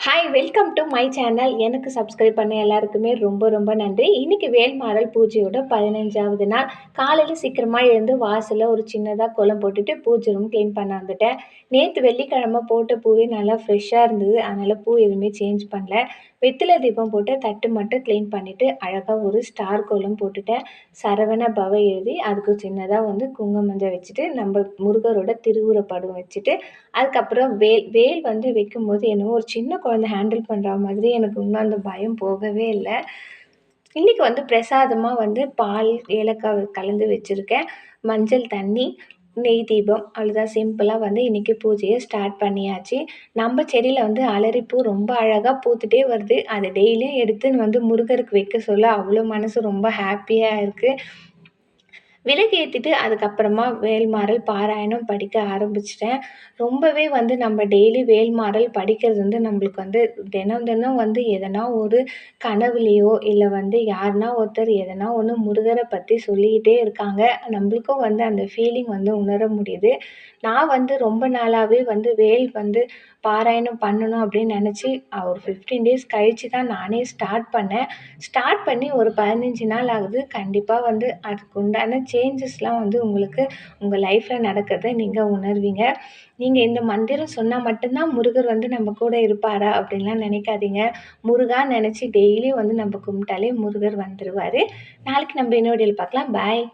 Hi welcome to my channel எனக்கு subscribe பண்ண எல்லாருக்குமே ரொம்ப ரொம்ப நன்றி. இன்றைக்கி வேல்மாடல் பூஜையோட பதினஞ்சாவது நாள். காலையில் சீக்கிரமாக எழுந்து வாசலில் ஒரு சின்னதாக குளம் போட்டுட்டு பூஜை ரூம் க்ளீன் பண்ண வந்துட்டேன். நேற்று வெள்ளிக்கிழமை போட்ட பூவே நல்லா ஃப்ரெஷ்ஷாக இருந்தது. அதனால் பூ எதுவுமே சேஞ்ச் பண்ணல. வெத்தில தீபம் போட்டு தட்டு மட்டும் க்ளீன் பண்ணிவிட்டு அழகாக ஒரு ஸ்டார் கோலம் போட்டுட்டேன். சரவண பவ எழுதி அதுக்கு சின்னதாக வந்து குங்குமஞ்சள் வச்சுட்டு நம்ம முருகரோட திருவுரப்படம் வச்சுட்டு அதுக்கப்புறம் வேல் வேல் வந்து வைக்கும்போது என்னவோ ஒரு சின்ன குழந்த ஹேண்டில் பண்ணுற மாதிரி எனக்கு இன்னும் அந்த பயம் போகவே இல்லை. இன்றைக்கி வந்து பிரசாதமாக வந்து பால் ஏலக்காய் கலந்து வச்சுருக்கேன். மஞ்சள் தண்ணி நெய் தீபம் அவ்வளோதான் சிம்பிளாக வந்து இன்றைக்கி பூஜையை ஸ்டார்ட் பண்ணியாச்சு. நம்ம செடியில் வந்து அலரிப்பூ ரொம்ப அழகாக பூத்துட்டே வருது. அதை டெய்லியும் எடுத்துன்னு வந்து முருகருக்கு வைக்க சொல்ல அவ்வளோ மனசு ரொம்ப ஹாப்பியாக இருக்குது விளக்கு ஏற்றிட்டு அதுக்கப்புறமா வேல்மாறல் பாராயணம் படிக்க ஆரம்பிச்சிட்டேன். ரொம்பவே வந்து நம்ம டெய்லி வேல்மாறல் படிக்கிறது வந்து நம்மளுக்கு வந்து தினம் தினம் வந்து எதனா ஒரு கனவுலேயோ இல்லை வந்து யாருனா ஒருத்தர் எதனா ஒன்று முருகரை பற்றி சொல்லிக்கிட்டே இருக்காங்க. நம்மளுக்கும் வந்து அந்த ஃபீலிங் வந்து உணர முடியுது. நான் வந்து ரொம்ப நாளாகவே வந்து வேல் வந்து பாராயணம் பண்ணணும் அப்படின்னு நினச்சி ஒரு ஃபிஃப்டீன் டேஸ் கழித்து தான் நானே ஸ்டார்ட் பண்ணேன். ஸ்டார்ட் பண்ணி ஒரு பதினஞ்சு நாள் ஆகுது. கண்டிப்பாக வந்து அதுக்கு உண்டான சேஞ்சஸ்லாம் வந்து உங்களுக்கு உங்கள் லைஃப்பில் நடக்கிறத நீங்கள் உணர்வீங்க. நீங்கள் இந்த மந்திரம் சொன்னால் மட்டும்தான் முருகர் வந்து நம்ம கூட இருப்பாரா அப்படின்லாம் நினைக்காதீங்க. முருகா நினச்சி டெய்லியும் வந்து நம்ம கும்பிட்டாலே முருகர் வந்துடுவார் நாளைக்கு நம்ம இன்னொரு பார்க்கலாம். பாய்